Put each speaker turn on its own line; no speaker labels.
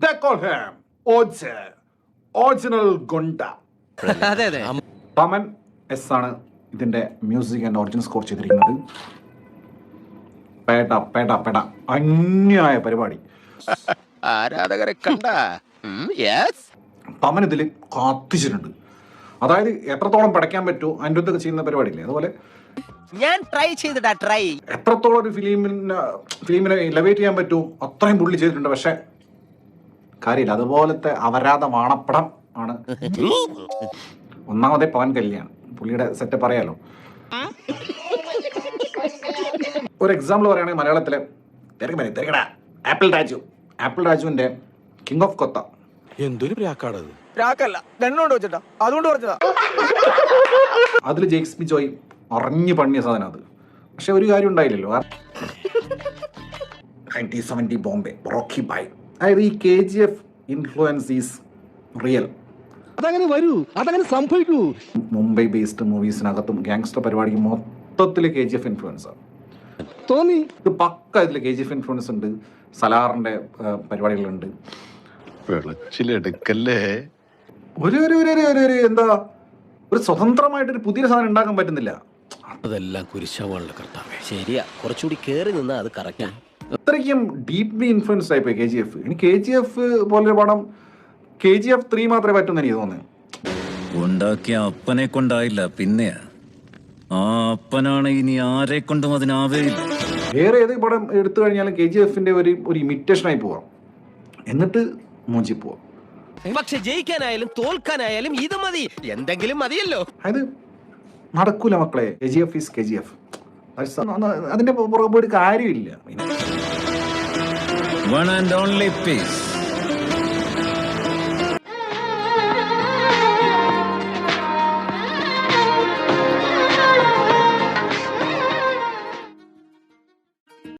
call him Oje, Original Gunda.
അതെ അതെ.
പമൻ S ആണ് ഇതിന്റെ മ്യൂസിക് ആൻഡ് ഒറിജിനൽ സ്കോർ ചെയ്തിരിക്കുന്നത്. പേട പേട പേട. അന്യായ പരിപാടി.
ആരാധകരെ കണ്ട?
പമൻ ഇതിൽ കാത്തിച്ചിട്ടുണ്ട്. അതായത് എത്രത്തോളം പടയ്ക്കാൻ പറ്റുമോ അതിന്റെ അടുത്തൊക്കെ ചെയ്യുന്ന പരിപാടിയില്ലേ? അതുപോലെ
ഞാൻ ട്രൈ ചെയ്തിട്ടാ ട്രൈ
എത്രത്തോളം ഒരു ഫിലിമിന് ഫിലിമിനെ ലവേറ്റ് ചെയ്യാൻ പറ്റുമോ അത്രയും പുള്ളി ചെയ്തിട്ടുണ്ട്. പക്ഷെ കാര്യമില്ല അതുപോലത്തെ അവരാധ വാണപ്പടം ആണ്. ഒന്നാമതേ പവൻ കല്യാൺ. പുള്ളിയുടെ സെറ്റ് അറിയാലോ ഒരു എക്സാമ്പിൾ പറയുകയാണെങ്കിൽ മലയാളത്തിലെ തിരക്ക് മതി ആപ്പിൾ രാജു. ആപ്പിൾ രാജുവിന്റെ കിങ് ഓഫ് കൊത്ത
എന്തൊരു പ്രാക്കാടത്
പ്രാക്കല്ല. രണ്ടുകൊണ്ട് വെച്ചിട്ടാ. അതുകൊണ്ട് പറഞ്ഞതാ
അതിൽ ജെയ്ക്സ് ബി ജോയ് അറിഞ്ഞു പണിയ സാധനം അത്. പക്ഷെ ഒരു കാര്യം ഉണ്ടായില്ലല്ലോ. Nineteen seventy Bombay Rocky by അതായത് ഈ K G F influence is real
അതങ്ങനെ വരൂ അതങ്ങനെ സംഭവിക്കൂ.
മുംബൈ ബേസ്ഡ് മൂവീസിനകത്തും ഗാങ്സ്റ്റർ പരിപാടിക്ക് മൊത്തത്തിൽ കെ ജി എഫ് ഇൻഫ്ലുവൻസ് ആണ്.
തോന്നി.
ഇത് പക്ക ഇതിൽ കെ ജി എഫ് ഇൻഫ്ലുവൻസ് ഉണ്ട്. സലാറിന്റെ പരിപാടികളുണ്ട്.
വെളച്ചിലെടുക്കല്ലേ
ഒരു ഒരു ഒരു ഒരു- ഒരു എന്താ ഒരു സ്വതന്ത്രമായിട്ട് ഒരു പുതിയ സാധനം ഉണ്ടാക്കാൻ പറ്റുന്നില്ല.
അതെല്ലാം കുരിശാവാനുള്ള കർത്താവ്.
ശരിയാ. കുറച്ചുകൂടി കേറി നിന്നാ അത് കറക്റ്റാ
അത്രയ്ക്കും ഡീപ്ലി ഇൻഫ്ലുവൻസ്ഡ് ആയിപ്പോയി കെ ജി എഫ് ഇനി കെ ജി എഫ് പോലൊരു പടം കെ ജി എഫ് ത്രീ മാത്രമേ പറ്റുമെന്ന് എനിക്ക് തോന്നുന്നു.
ഉണ്ടാക്കിയ അപ്പനെ കൊണ്ടായില്ല പിന്നെയാ ആ അപ്പനാണ് ഇനി ആരെ കൊണ്ടും അതിനാവേയില്ല
വേറെ ഏത് പടം എടുത്തു കഴിഞ്ഞാലും കെ ജി എഫിന്റെ ഒരു ഒരു ഇമിറ്റേഷൻ ആയി പോവാം. എന്നിട്ട് മൂഞ്ചി പോവാം.
പക്ഷെ ജയിക്കാനായാലും തോൽക്കാനായാലും ഇത് മതി. എന്തെങ്കിലും മതിയല്ലോ.
അതായത് നടക്കൂല മക്കളെ. K G F is K G F അതിന്റെ പുറകെ പോയിട്ട് കാര്യമില്ല.
one and only peace.